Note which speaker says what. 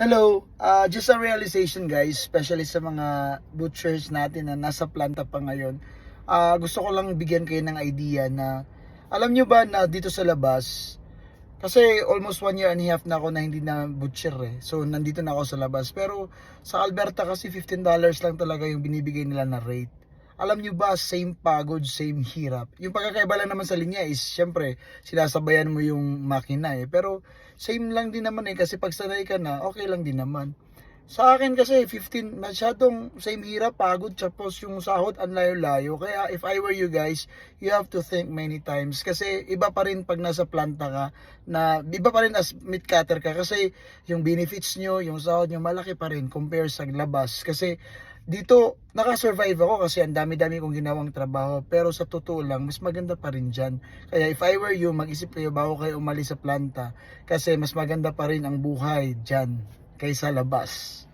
Speaker 1: Hello, uh, just a realization guys, especially sa mga butchers natin na nasa planta pa ngayon. Ah, gusto ko lang bigyan kayo ng idea na alam nyo ba na dito sa labas, kasi almost one year and a half na ako na hindi na butcher eh. So nandito na ako sa labas. Pero sa Alberta kasi $15 lang talaga yung binibigay nila na rate. Alam nyo ba, same pagod, same hirap. Yung pagkakaiba lang naman sa linya is, syempre, sinasabayan mo yung makina eh. Pero, same lang din naman eh, kasi pag sanay ka na, okay lang din naman. Sa akin kasi, 15, masyadong same hirap, pagod, tapos yung sahod, ang layo-layo. Kaya, if I were you guys, you have to think many times. Kasi, iba pa rin pag nasa planta ka, na, iba pa rin as meat cutter ka. Kasi, yung benefits nyo, yung sahod nyo, malaki pa rin compare sa labas. Kasi, dito nakasurvive ako kasi ang dami-dami kong ginawang trabaho pero sa totoo lang mas maganda pa rin dyan kaya if I were you mag-isip kayo bago kayo umalis sa planta kasi mas maganda pa rin ang buhay dyan kaysa labas